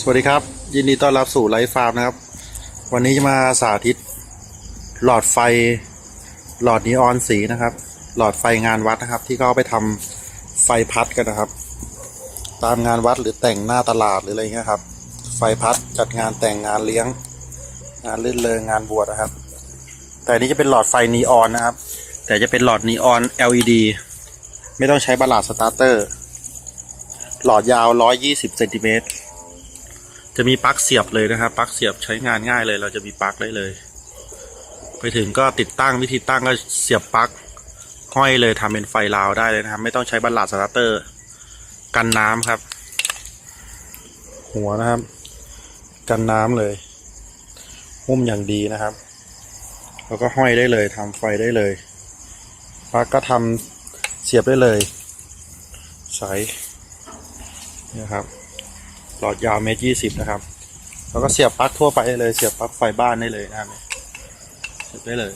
สวัสดีครับ ยินดีต้อนรับสู่ไลฟ์ฟาร์มนะครับ วันนี้จะมาสาธิต หลอดไฟ หลอดนีออนสีนะครับ หลอดไฟงานวัดนะครับ ที่เขาเอาไปทำไฟพัดกันนะครับ ตามงานวัดหรือแต่งหน้าตลาดหรืออะไรเงี้ยครับ ไฟพัดจัดงานแต่งงานเลี้ยง งานลื่นเริงงานบวชนะครับ แต่นี้จะเป็นหลอดไฟนีออนนะครับ แต่จะเป็นหลอดนีออน LED ไม่ต้องใช้บัลลาดสตาร์เตอร์ หลอดยาว 120เซนติเมตร จะมีปลั๊กเสียบเลยนะครับปลั๊กเสียบใช้งานง่ายเลย เราจะมีปลั๊กได้เลย ไปถึงก็ติดตั้งวิธีตั้งก็เสียบปลั๊กห้อยเลยทำเป็นไฟลาวได้เลยนะครับ ไม่ต้องใช้บัลลาดสตาร์เตอร์ กันน้ำครับ หัวนะครับ กันน้ำเลยหุ้มอย่างดีนะครับ แล้วก็ห้อยได้เลยทำไฟได้เลยปลั๊กก็ทำเสียบได้เลย ใสนะครับ หลอดยาวเมตรยี่สิบนะครับ แล้วก็เสียบปลั๊กทั่วไปได้เลย เสียบปลั๊กไฟบ้านได้เลยนะครับเสียบได้เลย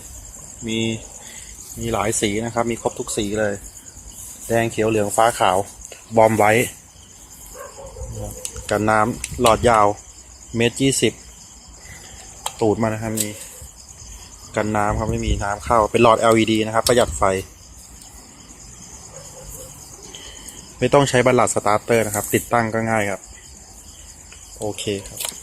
มีมีหลายสีนะครับ มีครบทุกสีเลย แดงเขียวเหลืองฟ้าขาว บอมไว้ กันน้ำหลอดยาวเมตรยี่สิบตูดมานะครับนี่กันน้ำครับไม่มีน้ำเข้า เป็นหลอด LED นะครับ ประหยัดไฟ ไม่ต้องใช้บัลลัดสตาร์เตอร์นะครับ ติดตั้งก็ง่ายครับ โอเคครับ